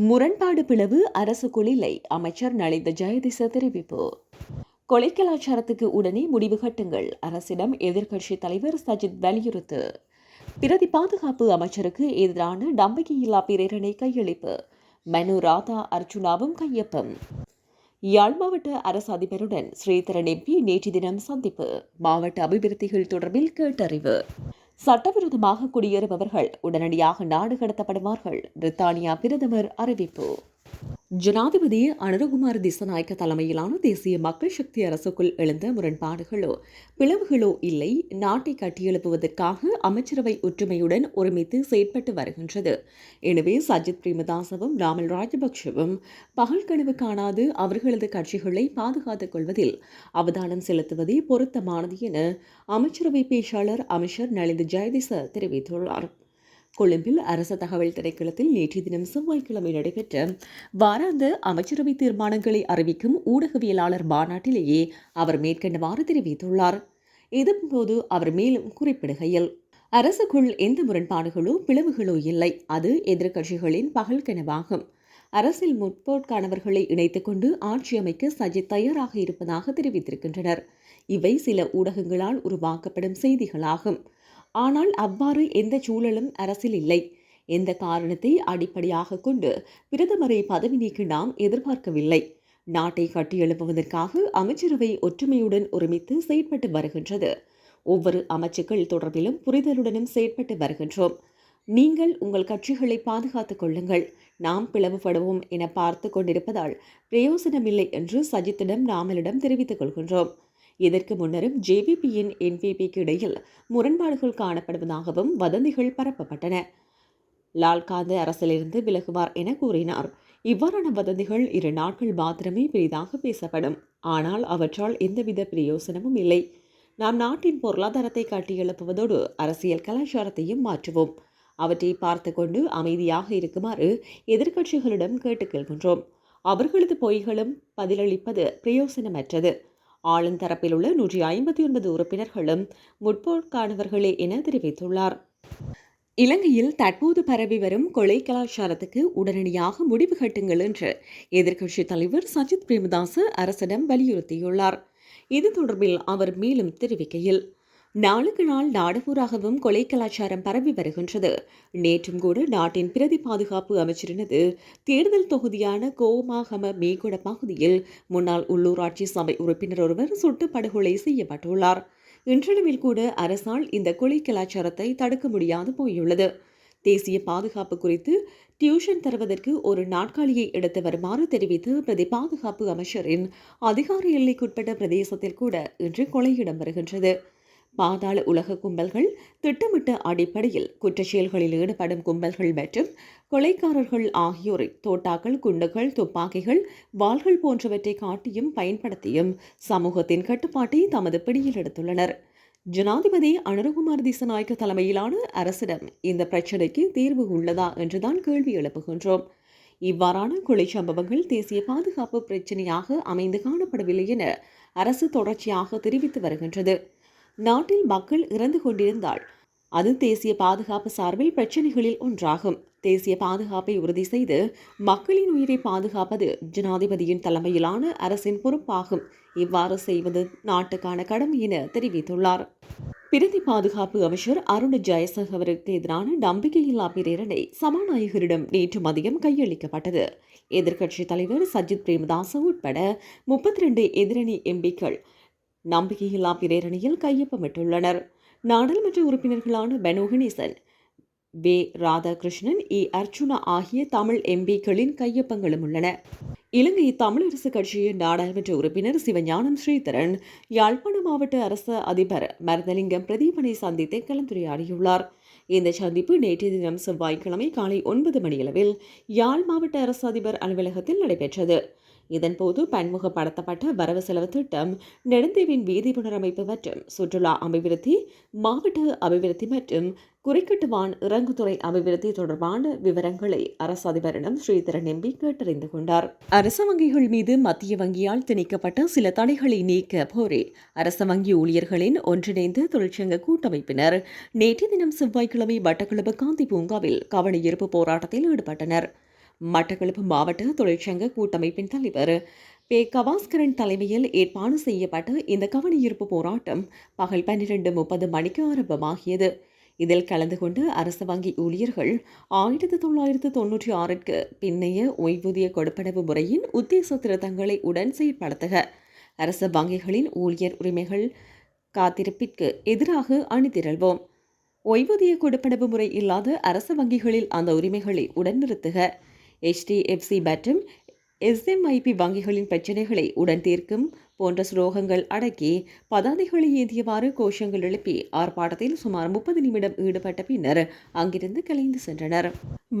முரண்பாடு பிளவு அரசு இல்லை. அமைச்சர் நலிந்த ஜெயதிச தெரிவிப்பு. கொலை கலாச்சாரத்துக்கு உடனே முடிவு கட்டுங்கள். அரசிடம் எதிர்க்கட்சி தலைவர் சஜித் வலியுறுத்து. பிரதி பாதுகாப்பு அமைச்சருக்கு எதிரான நம்பிக்கையில்லா பிரேரணை கையளிப்பு. மனு ராதா அர்ஜுனாவும் கையொப்பம். யாழ் மாவட்ட அரசு அதிபருடன் ஸ்ரீதரன் எம்பி நேற்று தினம் சந்திப்பு. மாவட்ட அபிவிருத்திகள் தொடர்பில் கேட்டறிவு. சட்டவிரோதமாக குடியேறுபவர்கள் உடனடியாக நாடு கடத்தப்படுவார்கள். பிரித்தானியா பிரதமர் அறிவிப்பு. ஜனாதிபதி அனுரகுமார் திசநாயக்க தலைமையிலான தேசிய மக்கள் சக்தி அரசுக்குள் எழுந்த முரண்பாடுகளோ பிளவுகளோ இல்லை. நாட்டை கட்டியெழுப்புவதற்காக அமைச்சரவை ஒற்றுமையுடன் ஒருமித்து செயற்பட்டு வருகின்றது. எனவே சஜித் பிரேமதாசவும் ராமல் ராஜபக்ஷவும் பகல் கனவு காணாது அவர்களது கட்சிகளை பாதுகாத்துக் கொள்வதில் அவதானம் செலுத்துவதே பொருத்தமானது என அமைச்சரவை பேச்சாளர் அமைச்சர் நளிந்த ஜெயதிச தெரிவித்துள்ளார். கொழும்பில் அரச தகவல் திரைக்களத்தில் நேற்று தினம் செவ்வாய்க்கிழமை நடைபெற்ற வாராந்த அமைச்சரவை தீர்மானங்களை அறிவிக்கும் ஊடகவியலாளர் மாநாட்டிலேயே அவர் மேற்கண்டவாறு தெரிவித்துள்ளார். இதன்போது அவர் மேலும் குறிப்பிடுகையில் அரசுக்குள் எந்த முரண்பாடுகளோ பிளவுகளோ இல்லை. அது எதிர்க்கட்சிகளின் பகல் கனவாகும். அரசில் முற்போட்கானவர்களை இணைத்துக் கொண்டு ஆட்சி அமைக்க சஜித் தயாராக இருப்பதாக தெரிவித்திருக்கின்றனர். இவை சில ஊடகங்களால் உருவாக்கப்படும் செய்திகளாகும். ஆனால் அவ்வாறு எந்த சூழலும் அரசில் இல்லை. எந்த காரணத்தை அடிப்படையாக கொண்டு பிரதமரை பதவி நீக்க நாம் எதிர்பார்க்கவில்லை. நாட்டை கட்டியெழுப்புவதற்காக அமைச்சரவை ஒற்றுமையுடன் ஒருமித்து செயற்பட்டு வருகின்றது. ஒவ்வொரு அமைச்சுக்கள் தொடர்பிலும் புரிதலுடனும் செயற்பட்டு வருகின்றோம். நீங்கள் உங்கள் கட்சிகளை பாதுகாத்துக் கொள்ளுங்கள். நாம் பிளவுபடுவோம் என பார்த்து கொண்டிருப்பதால் பிரயோசனமில்லை என்று சஜித்திடம் நாமலிடம் தெரிவித்துக் கொள்கின்றோம். இதற்கு முன்னரும் ஜேபிபியின் என்பிபிக்கு இடையில் முரண்பாடுகள் காணப்படுவதாகவும் வதந்திகள் பரப்பப்பட்டன. லால்காந்த் அரசிலிருந்து விலகுவார் என கூறினார். இவ்வாறான வதந்திகள் இரு நாட்கள் மாத்திரமே பெரிதாக பேசப்படும். ஆனால் அவற்றால் எந்தவித பிரயோசனமும் இல்லை. நாம் நாட்டின் பொருளாதாரத்தை கட்டியெழுப்புவதோடு அரசியல் கலாச்சாரத்தையும் மாற்றுவோம். அவற்றை பார்த்து கொண்டு அமைதியாக இருக்குமாறு எதிர்க்கட்சிகளிடம் கேட்டுக்கொள்கின்றோம் அவர்களது பொய்களும் பதிலளிப்பது பிரயோசனமற்றது. ஆளுந்தரப்பில் உள்ள நூற்றி ஐம்பத்தி ஒன்பது உறுப்பினர்களும் முற்போக்கானவர்களே என தெரிவித்துள்ளார். இலங்கையில் தற்போது பரவி வரும் கொலை கலாச்சாரத்துக்கு உடனடியாக முடிவு கட்டுங்கள் என்று எதிர்க்கட்சித் தலைவர் சஜித் பிரேமதாச அரசிடம் வலியுறுத்தியுள்ளார். இது தொடர்பில் அவர் மேலும் தெரிவிக்கையில் நாளுக்கு நாள் நாடுபூராகவும் கொலை கலாச்சாரம் பரவி வருகின்றது. நேற்றும் கூட நாட்டின் பிரதி பாதுகாப்பு அமைச்சரினது தேர்தல் தொகுதியான கோமாகம மேகுட பகுதியில் முன்னாள் உள்ளூராட்சி சபை உறுப்பினர் ஒருவர் சுட்டு படுகொலை செய்யப்பட்டுள்ளார். இன்றளவில் கூட அரசால் இந்த கொலை கலாச்சாரத்தை தடுக்க முடியாது போயுள்ளது. தேசிய பாதுகாப்பு குறித்து டியூஷன் தருவதற்கு ஒரு நாட்காலியை எடுத்து வருமாறு தெரிவித்து பிரதி பாதுகாப்பு அமைச்சரின் அதிகார எல்லைக்குட்பட்ட பிரதேசத்தில் கூட இன்று கொலையிடம் வருகின்றது. பாதாள உலக கும்பல்கள் திட்டமிட்ட அடிப்படையில் குற்றச்செயல்களில் ஈடுபடும் கும்பல்கள் மற்றும் கொலைக்காரர்கள் ஆகியோரை தோட்டாக்கள் குண்டுகள் துப்பாக்கிகள் வாள்கள் போன்றவற்றை காட்டியும் பயன்படுத்தியும் சமூகத்தின் கட்டுப்பாட்டை தமது பிடியில் எடுத்துள்ளனர். ஜனாதிபதி அனுரகுமார் திசநாயக்க தலைமையிலான அரசிடம் இந்த பிரச்சினைக்கு தீர்வு உள்ளதா என்றுதான் கேள்வி எழுப்புகின்றோம். இவ்வாறான கொலை சம்பவங்கள் தேசிய பாதுகாப்பு பிரச்சினையாக அமைந்து காணப்படவில்லை என அரசு தொடர்ச்சியாக தெரிவித்து வருகின்றது. நாட்டில் மக்கள் இறந்து கொண்டிருந்தால் அது தேசிய பாதுகாப்பு சார்பில் பிரச்சனைகளில் ஒன்றாகும். தேசிய பாதுகாப்பை உறுதி செய்து மக்களின் உயிரை பாதுகாப்பது ஜனாதிபதியின் தலைமையிலான அரசின் பொறுப்பாகும். இவ்வாறு செய்வது நாட்டுக்கான கடமை என தெரிவித்துள்ளார். பிரதி பாதுகாப்பு அமைச்சர் அருண் ஜெயசகவருக்கு எதிரான நம்பிக்கையில்லா பிரேரணை சபாநாயகரிடம் நேற்று மதியம் கையளிக்கப்பட்டது. எதிர்க்கட்சித் தலைவர் சஜித் பிரேமதாச உட்பட முப்பத்தி ரெண்டு எதிரணி எம்பிக்கள் நம்பிக்கையில்லா பிரேரணியில் கையொப்பமிட்டுள்ளனர். நாடாளுமன்ற உறுப்பினர்களான பெனோ கணேசன் வே. ராதாகிருஷ்ணன் இ அர்ச்சுனா ஆகிய தமிழ் எம்பிக்களின் கையொப்பங்களும் உள்ளன. இலங்கை தமிழரசு கட்சியின் நாடாளுமன்ற உறுப்பினர் சிவஞானம் ஸ்ரீதரன் யாழ்ப்பாண மாவட்ட அரசு அதிபர் மருதலிங்கம் பிரதீபனை சந்தித்து கலந்துரையாடியுள்ளார். இந்த சந்திப்பு நேற்றைய தினம் செவ்வாய்க்கிழமை காலை ஒன்பது மணியளவில் யாழ் மாவட்ட அரசு அதிபர் அலுவலகத்தில் நடைபெற்றது. இதன்போது பன்முகப்படுத்தப்பட்ட வரவு செலவு திட்டம் நெடுந்தீவின் வீதி புனரமைப்பு மற்றும் சுற்றுலா அபிவிருத்தி மாவட்ட அபிவிருத்தி மற்றும் குறைக்கட்டுவான் இறங்குதுறை அபிவிருத்தி தொடர்பான விவரங்களை அரசு அதிபரிடம் ஸ்ரீதரன் எம்பி கேட்டறிந்து கொண்டார். அரசு வங்கிகள் மீது மத்திய வங்கியால் திணிக்கப்பட்ட சில தடைகளை நீக்க போரே அரசு வங்கி ஊழியர்களின் ஒன்றிணைந்த தொழிற்சங்க கூட்டமைப்பினர் நேற்று தினம் செவ்வாய்க்கிழமை வட்டக்கிழப்பு காந்தி பூங்காவில் கவனஈர்ப்பு போராட்டத்தில் ஈடுபட்டனர். மட்டக்களப்பு மாவட்ட தொழிற்சங்க கூட்டமைப்பின் தலைவர் பே. கவாஸ்கரன் தலைமையில் ஏற்பாடு செய்யப்பட்ட இந்த கவனயீர்ப்பு போராட்டம் பகல் பன்னிரண்டு முப்பது மணிக்கு ஆரம்பமாகியது. இதில் கலந்து கொண்டு அரசு வங்கி ஊழியர்கள் ஆயிரத்தி தொள்ளாயிரத்து தொன்னூற்றி ஆறிற்கு பின்னைய ஓய்வூதிய கொடுப்பனவு முறையின் உத்தேச திருத்தங்களை உடன் செயற்படுத்துக. அரசு வங்கிகளின் ஊழியர் உரிமைகள் காத்திருப்பிற்கு எதிராக அணிதிரள்வோம் ஓய்வூதிய கொடுப்பனவு முறை இல்லாத அரசு வங்கிகளில் அந்த உரிமைகளை உடன் நிறுத்துக. எச்டிஎஃப்சி மற்றும் எஸ்எம்ஐபி வங்கிகளின் பிரச்சினைகளை உடன் தீர்க்கும் போன்ற ஸ்லோகங்கள் அடக்கி பதாதைகளை ஏந்தியவாறு கோஷங்கள் எழுப்பி ஆர்ப்பாட்டத்தில் சுமார் முப்பது நிமிடம் ஈடுபட்ட பின்னர் அங்கிருந்து கலைந்து சென்றனர்.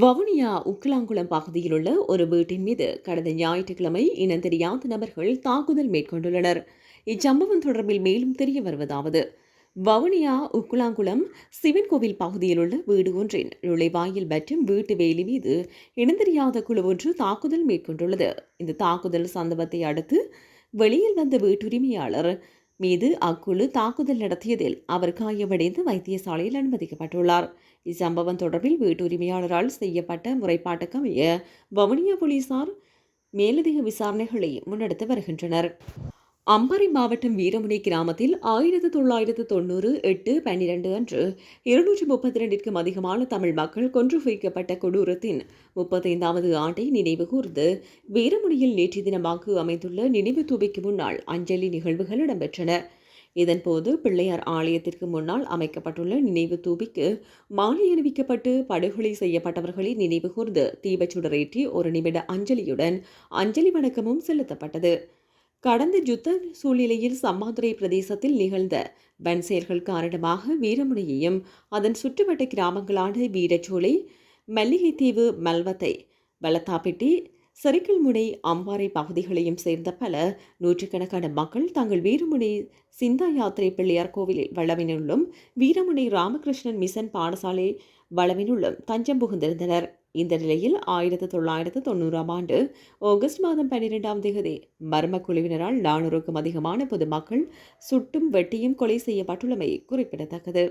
வவுனியா உக்கிலாங்குளம் பகுதியில் உள்ள ஒரு வீட்டின் மீது கடந்த ஞாயிற்றுக்கிழமை இனம் தெரியாத நபர்கள் தாக்குதல் மேற்கொண்டுள்ளனர். இச்சம்பவம் தொடர்பில் மேலும் தெரிய வருவதாவது வவுனியா உக்குலாங்குளம் சிவன் கோவில் பகுதியில் உள்ள வீடு ஒன்றின் நுழைவாயில் மற்றும் வீட்டு வேலி மீது இனந்தெரியாத குழு ஒன்று தாக்குதல் மேற்கொண்டுள்ளது. இந்த தாக்குதல் சந்தர்ப்பத்தை அடுத்து வெளியில் வந்த வீட்டுரிமையாளர் மீது அக்குழு தாக்குதல் நடத்தியதில் அவர் காயமடைந்து வைத்தியசாலையில் அனுமதிக்கப்பட்டுள்ளார். இச்சம்பவம் தொடர்பில் வீட்டுரிமையாளரால் செய்யப்பட்ட முறைப்பாட்டுக்கமைய வவுனியா போலீசார் மேலதிக விசாரணைகளை முன்னெடுத்து வருகின்றனர். அம்பாறை மாவட்டம் வீரமுனை கிராமத்தில் ஆயிரத்து தொள்ளாயிரத்து தொண்ணூறு எட்டு பன்னிரண்டு அன்று இருநூற்றி முப்பத்தி ரெண்டிற்கும் அதிகமான தமிழ் மக்கள் கொன்று குவிக்கப்பட்ட கொடூரத்தின் முப்பத்தைந்தாவது ஆண்டை நினைவு கூர்ந்து வீரமுனையில் நேற்று தினமாக அமைந்துள்ள நினைவு தூபிக்கு முன்னால் அஞ்சலி நிகழ்வுகள் இடம்பெற்றன. இதன்போது பிள்ளையார் ஆலயத்திற்கு முன்னால் அமைக்கப்பட்டுள்ள நினைவு தூபிக்கு மாலை அணிவிக்கப்பட்டு படுகொலை செய்யப்பட்டவர்களை நினைவு கூர்ந்து தீபச்சுடரேற்றி ஒரு நிமிட அஞ்சலியுடன் அஞ்சலி வணக்கமும் செலுத்தப்பட்டது. கடந்த யுத்த சூழ்நிலையில் சம்மாதுரை பிரதேசத்தில் நிகழ்ந்த வன் செயல்கள் காரணமாக வீரமுனையையும் அதன் சுற்றுவட்ட கிராமங்களான வீரச்சோலை மல்லிகைத்தீவு மல்வத்தை வலத்தாப்பிட்டி சரிக்கல்முனை அம்பாறை பகுதிகளையும் சேர்ந்த பல நூற்றுக்கணக்கான மக்கள் தங்கள் வீரமுனை சிந்தா யாத்திரை பிள்ளையார் கோவிலில் வளவினுள்ளும் வீரமுனை ராமகிருஷ்ணன் மிஷன் பாடசாலை வளவினுள்ளும் தஞ்சம் புகுந்திருந்தனர். இந்த நிலையில் ஆயிரத்து தொள்ளாயிரத்து தொண்ணூறாம் ஆண்டு ஆகஸ்ட் மாதம் பன்னிரெண்டாம் தேதி மர்ம குழுவினரால் நானூறுக்கும் அதிகமான பொதுமக்கள் சுட்டும் வெட்டியும் கொலை செய்யப்பட்டுள்ளமை குறிப்பிடத்தக்கது.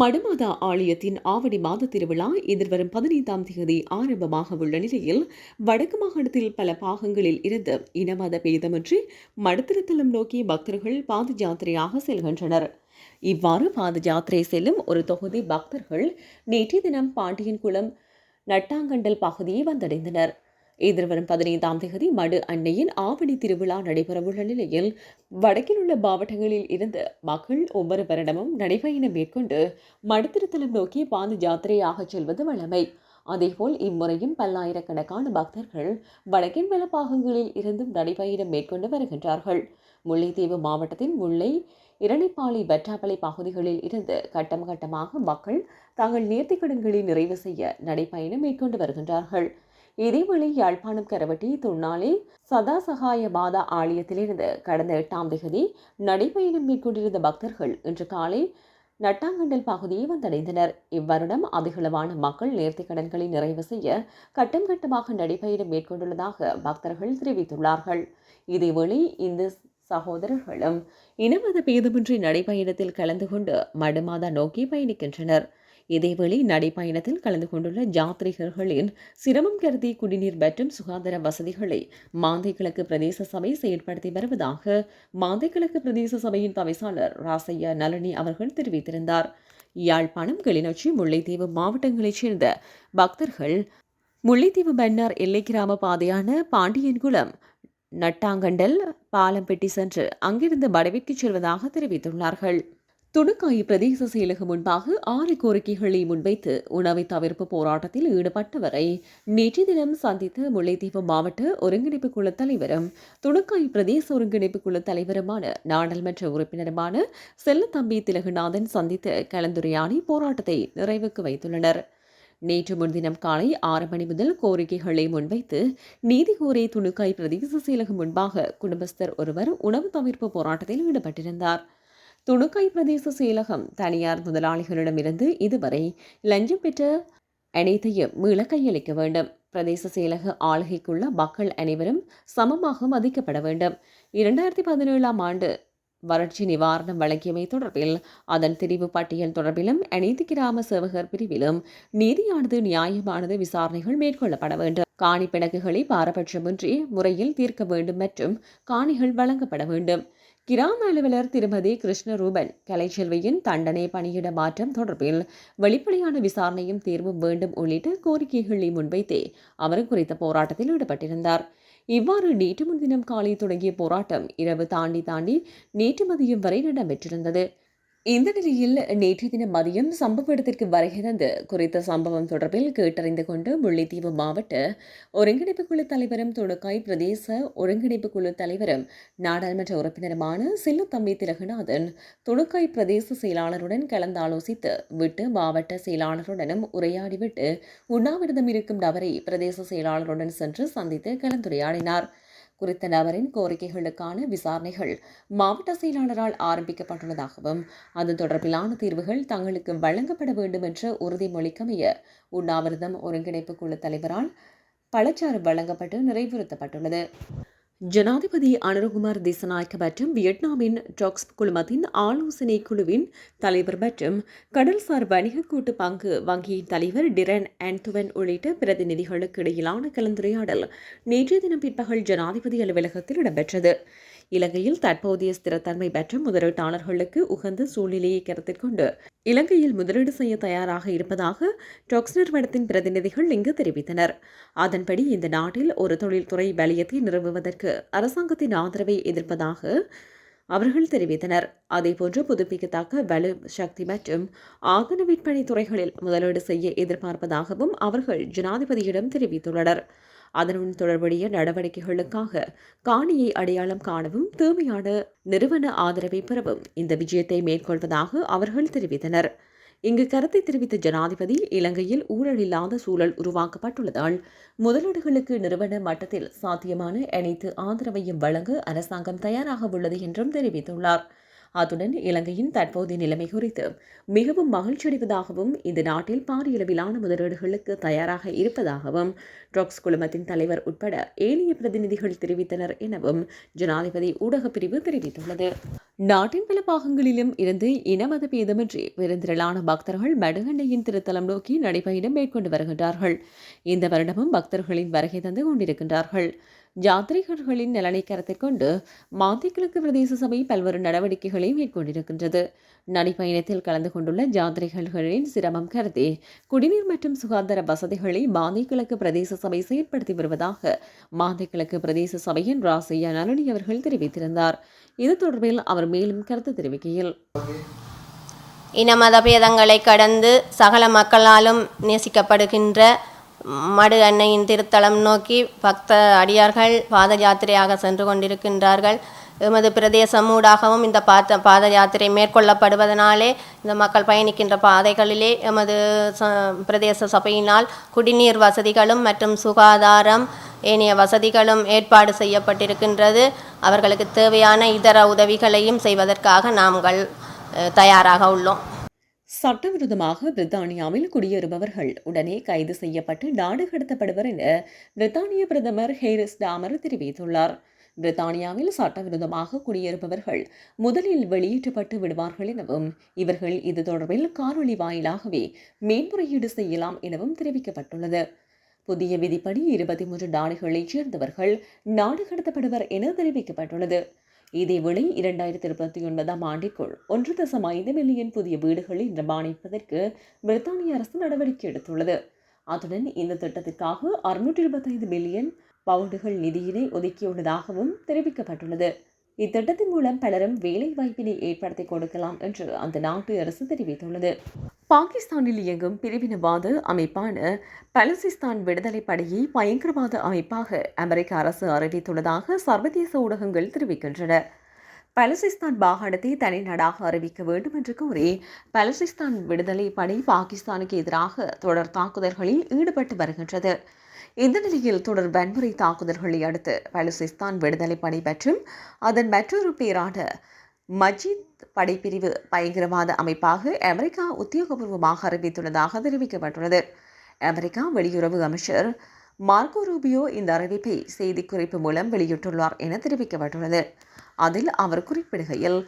மடுமாதா ஆலயத்தின் ஆவணி மாத திருவிழா எதிர்வரும் பதினைந்தாம் தேதி ஆரம்பமாக உள்ள நிலையில் வடக்கு மாகாணத்தில் பல பாகங்களில் இருந்து இனமத பேதமின்றி மடத்திருத்தலம் நோக்கி பக்தர்கள் பாத ஜாத்திரையாக செல்கின்றனர். இவ்வாறு பாத ஜாத்திரை செல்லும் ஒரு தொகுதி பக்தர்கள் நேற்றைய தினம் பாண்டியன் குளம் நட்டாங்கண்டல் பகுதியை வந்தடைந்தனர். எதிர்வரும் பதினைந்தாம் தேதி மடு அன்னையின் ஆவணி திருவிழா நடைபெறவுள்ள நிலையில் வடக்கில் உள்ள மாவட்டங்களில் இருந்து மக்கள் ஒவ்வொரு வருடமும் நடைபயணம் மேற்கொண்டு மடுத்திருத்தலம் நோக்கி பாந்து ஜாத்திரையாக செல்வது வழமை. அதேபோல் இம்முறையும் பல்லாயிரக்கணக்கான பக்தர்கள் வடக்கின் பல பாகங்களில் இருந்தும் நடைபயணம் மேற்கொண்டு வருகின்றார்கள். முல்லைத்தீவு மாவட்டத்தின் முல்லை இரணைப்பாளி வெற்றாப்பளை பகுதிகளில் இருந்து கட்டம் கட்டமாக மக்கள் தங்கள் நேர்த்திக்கடன்களை நிறைவு செய்ய நடைப்பயணம் மேற்கொண்டு வருகின்றார்கள். இதேவேளை யாழ்ப்பாணம் கரவட்டி துண்ணாலி சதாசகாய பாதா மாதா ஆலயத்திலிருந்து கடந்த எட்டாம் திகதி நடைப்பயணம் மேற்கொண்டிருந்த பக்தர்கள் இன்று காலை நட்டாங்கண்டல் பகுதியை வந்தடைந்தனர். இவ்வருடம் அதிகளவான மக்கள் நேர்த்திக் கடன்களை நிறைவு செய்ய கட்டம் கட்டமாக நடைபயணம் மேற்கொண்டுள்ளதாக பக்தர்கள் தெரிவித்துள்ளார்கள். இதேவேளை இந்த சகோதரர்களும் இனமத பேதமின்றி நடைப்பயணத்தில் கலந்து கொண்டு மடுமாதா நோக்கி பயணிக்கின்றனர். இதேவேளை நடைப்பயணத்தில் கலந்து கொண்டுள்ள ஜாத்ரிகர்களின் சிரமம் கருதி குடிநீர் மற்றும் சுகாதார வசதிகளை மாந்தை கிழக்கு பிரதேச சபை செயற்படுத்தி வருவதாக மாந்தை கிழக்கு பிரதேச சபையின் தவிசாளர் ராசையா நளினி அவர்கள் தெரிவித்திருந்தார். யாழ்ப்பாணம் கிளிநொச்சி முல்லைத்தீவு மாவட்டங்களைச் சேர்ந்த பக்தர்கள் முல்லைத்தீவு மன்னார் எல்லை கிராம பாதையான பாண்டியன்குளம் நட்டாங்கண்டல் பாலம் பெட்டி சென்று அங்கிருந்து வடவிற்கு செல்வதாக தெரிவித்துள்ளார்கள். துணுக்காய் பிரதேச செயலகம் முன்பாக ஆறு கோரிக்கைகளை முன்வைத்து உணவை தவிர்ப்பு போராட்டத்தில் ஈடுபட்டவரை நேற்று தினம் சந்தித்த முல்லைத்தீவு மாவட்ட ஒருங்கிணைப்பு குழு தலைவரும் துணுக்காய் பிரதேச ஒருங்கிணைப்பு குழு தலைவருமான நாடாளுமன்ற உறுப்பினருமான செல்லத்தம்பி திலகுநாதன் சந்தித்து கலந்துரையாடி போராட்டத்தை நிறைவுக்கு வைத்துள்ளனர். நேற்று முன்தினம் காலை ஆறு மணி முதல் கோரிக்கைகளை முன்வைத்து நீதி கோரி துணுக்காய் பிரதேச செயலகம் முன்பாக குடும்பஸ்தர் ஒருவர் உணவு தவிர்ப்பு போராட்டத்தில் ஈடுபட்டிருந்தார். துணுக்காய் பிரதேச செயலகம் தனியார் முதலாளிகளிடமிருந்து இதுவரை லஞ்சம் பெற்ற அனைத்தையும் மீள கையளிக்க வேண்டும். பிரதேச செயலக ஆளுகைக்குள்ள மக்கள் அனைவரும் சமமாக மதிக்கப்பட வேண்டும். இரண்டாயிரத்தி பதினேழாம் ஆண்டு வறட்சி நிவாரணம் வழங்கியமை தொடர்பில் அதன் தெரிவு பட்டியல் தொடர்பிலும் அனைத்து கிராம சேவகர் பிரிவிலும் நீதியானது நியாயமானது விசாரணைகள் மேற்கொள்ளப்பட வேண்டும். காணி பிணக்குகளை பாரபட்சமின்றி முறையில் தீர்க்க வேண்டும் மற்றும் காணிகள் வழங்கப்பட வேண்டும். கிராம அலுவலர் திருமதி கிருஷ்ணரூபன் கலைச்செல்வியின் தண்டனை பணியிட மாற்றம் தொடர்பில் வெளிப்படையான விசாரணையும் தீர்வும் வேண்டும் உள்ளிட்ட கோரிக்கைகளை முன்வைத்தே அவர் குறித்த போராட்டத்தில் ஈடுபட்டிருந்தார். இவ்வாறு நேற்று முன்தினம் காலை தொடங்கிய போராட்டம் இரவு தாண்டி தாண்டி நேற்று மதியம் வரை நடைபெற்றிருந்தது. இந்த நிலையில் நேற்று தினம் மதியம் சம்பவ இடத்திற்கு வருகை தந்து குறித்த சம்பவம் தொடர்பில் கேட்டறிந்து கொண்டு முல்லைத்தீவு மாவட்ட ஒருங்கிணைப்பு குழு தலைவரும் துணுக்காய் பிரதேச ஒருங்கிணைப்பு குழு தலைவரும் நாடாளுமன்ற உறுப்பினருமான சில்லுத்தம்பி திலகநாதன் துணுக்காய் பிரதேச செயலாளருடன் கலந்தாலோசித்து விட்டு மாவட்ட செயலாளருடனும் உரையாடிவிட்டு உண்ணாவிரதம் இருக்கும் நபரை பிரதேச செயலாளருடன் சென்று சந்தித்து கலந்துரையாடினார். குறித்த நபரின் கோரிக்கைகளுக்கான விசாரணைகள் மாவட்ட செயலாளரால் ஆரம்பிக்கப்பட்டுள்ளதாகவும் அது தொடர்பிலான தீர்வுகள் தங்களுக்கு வழங்கப்பட வேண்டும் என்ற உறுதிமொழிக்கமைய உண்ணாவிரதம் ஒருங்கிணைப்பு குழு தலைவரால் பழச்சாறு வழங்கப்பட்டு நிறைவுறுத்தப்பட்டுள்ளது. ஜனாதிபதி அனுரகுமார் திசநாயக்க மற்றும் வியட்நாமின் டாக்ஸ் குழுமத்தின் ஆலோசனை குழுவின் தலைவர் மற்றும் கடல்சார் வணிக கூட்டு பங்கு வங்கியின் தலைவர் டிரன் ஆன்துவன் உள்ளிட்ட பிரதிநிதிகளுக்கு இடையிலான கலந்துரையாடல் நேற்றைய தினம் பிற்பகல் ஜனாதிபதி அலுவலகத்தில் இடம்பெற்றது. இலங்கையில் தற்போதைய ஸ்திரத்தன்மை மற்றும் முதலீட்டாளர்களுக்கு உகந்த சூழ்நிலையை கருத்தில் கொண்டு இலங்கையில் முதலீடு செய்ய தயாராக இருப்பதாக டொக்ஸ் நிறுவனத்தின் பிரதிநிதிகள் இங்கு தெரிவித்தனர். அதன்படி இந்த நாட்டில் ஒரு தொழில்துறை வலயத்தை நிறுவுவதற்கு அரசாங்கத்தின் ஆதரவை எதிர்ப்பதாக அவர்கள் தெரிவித்தனர். அதேபோன்று புதுப்பிக்கத்தக்க வலு சக்தி மற்றும் ஆதன விற்பனை துறைகளில் முதலீடு செய்ய எதிர்பார்ப்பதாகவும் அவர்கள் ஜனாதிபதியிடம் தெரிவித்துள்ளனர். அதனுடன் தொடர்புடைய நடவடிக்கைகளுக்காக காணியை அடையாளம் காணவும் தேவையான நிறுவன ஆதரவை பெறவும் இந்த விஜயத்தை மேற்கொள்வதாக அவர்கள் தெரிவித்தனர். இங்கு கருத்தை தெரிவித்த ஜனாதிபதி இலங்கையில் ஊழலில்லாத சூழல் உருவாக்கப்பட்டுள்ளதால் முதலீடுகளுக்கு நிறுவன மட்டத்தில் சாத்தியமான அனைத்து ஆதரவையும் வழங்க அரசாங்கம் தயாராக உள்ளது என்றும் தெரிவித்துள்ளார். அத்துடன் இலங்கையின் தற்போதைய நிலைமை குறித்து மிகவும் மகிழ்ச்சியடைவதாகவும் இந்த நாட்டில் பாரியளவிலான முதலீடுகளுக்கு தயாராக இருப்பதாகவும் ட்ரக்ஸ் குழுமத்தின் தலைவர் உட்பட ஏனைய பிரதிநிதிகள் தெரிவித்தனர் எனவும் ஜனாதிபதி ஊடகப் பிரிவு தெரிவித்துள்ளது. நாட்டின் பல பாகங்களிலும் இருந்து இனமத பேதமின்றி பெருந்திரளான பக்தர்கள் மடுகண்டையின் திருத்தலம் நோக்கி நடைபயணம் மேற்கொண்டு வருகின்றார்கள். இந்த வருடமும் பக்தர்களின் வருகை தந்து கொண்டிருக்கின்றார்கள். யாத்ரீகர்களின் நலனை கருத்தில் கொண்டு மாந்தி கிழக்கு பிரதேச சபை பல்வேறு நடவடிக்கைகளை மேற்கொண்டிருக்கின்றது. நடைப்பயணத்தில் கலந்து கொண்டுள்ள யாத்ரீகர்களின் சிரமம் கருதி குடிநீர் மற்றும் சுகாதார வசதிகளை மாந்தி கிழக்கு பிரதேச சபை செயற்படுத்தி வருவதாக மாந்தி கிழக்கு பிரதேச சபையின் ராசையா நலனி அவர்கள் தெரிவித்திருந்தார். இது தொடர்பில் அவர் மேலும் கருத்து தெரிவிக்கையில் இன மதபேதங்களை கடந்து சகல மக்களாலும் நேசிக்கப்படுகின்ற மடு அன்னையின் திருத்தலம் நோக்கி பக்த அடியார்கள் பாத யாத்திரையாக சென்று கொண்டிருக்கின்றார்கள். எமது பிரதேசம் ஊடாகவும் இந்த பாத பாத யாத்திரை மேற்கொள்ளப்படுவதனாலே இந்த மக்கள் பயணிக்கின்ற பாதைகளிலே எமது ச பிரதேச சபையினால் குடிநீர் வசதிகளும் மற்றும் சுகாதாரம் ஏனைய வசதிகளும் ஏற்பாடு செய்யப்பட்டிருக்கின்றது. அவர்களுக்கு தேவையான இதர உதவிகளையும் செய்வதற்காக நாங்கள் தயாராக உள்ளோம். சட்டவிரோதமாக பிரித்தானியாவில் குடியேறுபவர்கள் உடனே கைது செய்யப்பட்டு நாடு கடத்தப்படுவர் என பிரித்தானிய பிரதமர் ஹேரிஸ் டாமர் தெரிவித்துள்ளார். பிரித்தானியாவில் சட்டவிரோதமாக குடியேறுபவர்கள் முதலில் வெளியேற்றப்பட்டு விடுவார்கள் எனவும் இவர்கள் இது தொடர்பில் காணொலி வாயிலாகவே மேன்முறையீடு செய்யலாம் எனவும் தெரிவிக்கப்பட்டுள்ளது. புதிய விதிப்படி இருபத்தி மூன்று நாடுகளைச் சேர்ந்தவர்கள் நாடு கடத்தப்படுவர் என தெரிவிக்கப்பட்டுள்ளது. இதேவேளை இரண்டாயிரத்தி இருபத்தி ஒன்பதாம் ஆண்டிற்குள் ஒன்று தசம் ஐந்து மில்லியன் புதிய வீடுகளை நிர்மாணிப்பதற்கு பிரித்தானிய அரசு நடவடிக்கை எடுத்துள்ளது. அத்துடன் இந்த திட்டத்திற்காக அறுநூற்றி இருபத்தைந்து மில்லியன் பவுண்டுகள் நிதியினை ஒதுக்கியுள்ளதாகவும் தெரிவிக்கப்பட்டுள்ளது. இத்திட்டத்தின் மூலம் பலரும் வேலை வாய்ப்பினை ஏற்படுத்தி கொடுக்கலாம் என்று அந்த நாட்டு அரசு தெரிவித்துள்ளது. பாகிஸ்தானில் இயங்கும் பிரிவினவாத அமைப்பான பலசிஸ்தான் விடுதலை படையை பயங்கரவாத அமைப்பாக அமெரிக்க அரசு அறிவித்துள்ளதாக சர்வதேச ஊடகங்கள் தெரிவிக்கின்றன. பலசிஸ்தான் மாகாணத்தை தனி நாடாக அறிவிக்க வேண்டும் என்று கூறி பலசிஸ்தான் விடுதலை படை பாகிஸ்தானுக்கு எதிராக தொடர் தாக்குதல்களில் ஈடுபட்டு வருகின்றது. இந்த நிலையில் தொடர் வன்முறை தாக்குதல்களை அடுத்து பலுசிஸ்தான் விடுதலை படை மற்றும் அதன் மற்றொரு பேரான மஜித் படைப்பிரிவு பயங்கரவாத அமைப்பாக அமெரிக்கா உத்தியோகபூர்வமாக அறிவித்துள்ளதாக தெரிவிக்கப்பட்டுள்ளது. அமெரிக்கா வெளியுறவு அமைச்சர் மார்கோ ரூபியோ இந்த அறிவிப்பை செய்திக்குறிப்பு மூலம் வெளியிட்டுள்ளார் என தெரிவிக்கப்பட்டுள்ளது. அதில் அவர் குறிப்பிடுகையில்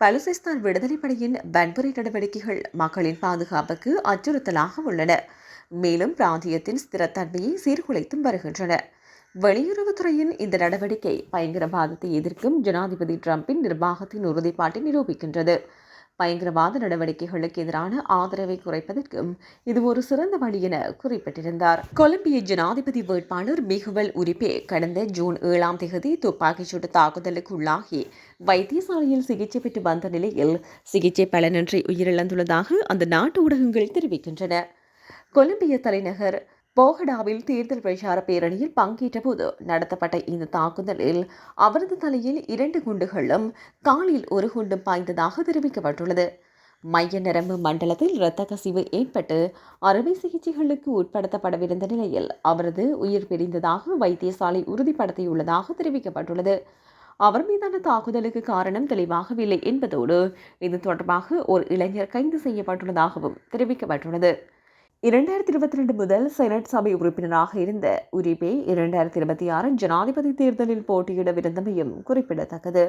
பலுசிஸ்தான் விடுதலைப்படையின் வன்முறை நடவடிக்கைகள் மக்களின் பாதுகாப்புக்கு அச்சுறுத்தலாக உள்ளன. மேலும் பிராந்தியத்தின் ஸ்திரத்தன்மையை சீர்குலைத்தும் வருகின்றன. வெளியுறவுத்துறையின் இந்த நடவடிக்கை பயங்கரவாதத்தை எதிர்க்கும் ஜனாதிபதி டிரம்பின் நிர்வாகத்தின் உறுதிப்பாட்டை நிரூபிக்கின்றது. பயங்கரவாத நடவடிக்கைகளுக்கு எதிரான ஆதரவை குறைப்பதற்கும் இது ஒரு சிறந்த வழி என குறிப்பிட்டிருந்தார். கொலம்பிய ஜனாதிபதி வேட்பாளர் மிகுவல் உரிப்பே கடந்த ஜூன் ஏழாம் தேதி துப்பாக்கிச் சூட்டு தாக்குதலுக்கு உள்ளாகி வைத்தியசாலையில் சிகிச்சை பெற்று வந்த நிலையில் சிகிச்சை பலனின்றி உயிரிழந்துள்ளதாக அந்த நாட்டு ஊடகங்கள் தெரிவிக்கின்றன. கொலம்பிய தலைநகர் போகடாவில் தேர்தல் பிரச்சார பேரணியில் பங்கேற்ற போது நடத்தப்பட்ட இந்த தாக்குதலில் அவரது தலையில் இரண்டு குண்டுகளும் காலில் ஒரு குண்டும் பாய்ந்ததாக தெரிவிக்கப்பட்டுள்ளது. மைய நரம்பு மண்டலத்தில் இரத்த கசிவு ஏற்பட்டு அறுவை சிகிச்சைகளுக்கு உட்படுத்தப்படவிருந்த நிலையில் அவரது உயிர் பிரிந்ததாக வைத்தியசாலை உறுதிப்படுத்தியுள்ளதாக தெரிவிக்கப்பட்டுள்ளது. அவர் மீதான தாக்குதலுக்கு காரணம் தெளிவாகவில்லை என்பதோடு இது தொடர்பாக ஒரு இளைஞர் கைது செய்யப்பட்டுள்ளதாகவும் தெரிவிக்கப்பட்டுள்ளது. இரண்டாயிரத்தி இருபத்தி ரெண்டு முதல் செனட் சபை உறுப்பினராக இருந்த உரிபே இரண்டாயிரத்தி இருபத்தி ஆறு ஜனாதிபதி தேர்தலில் போட்டியிடவிருந்தமையும் குறிப்பிடத்தக்கது.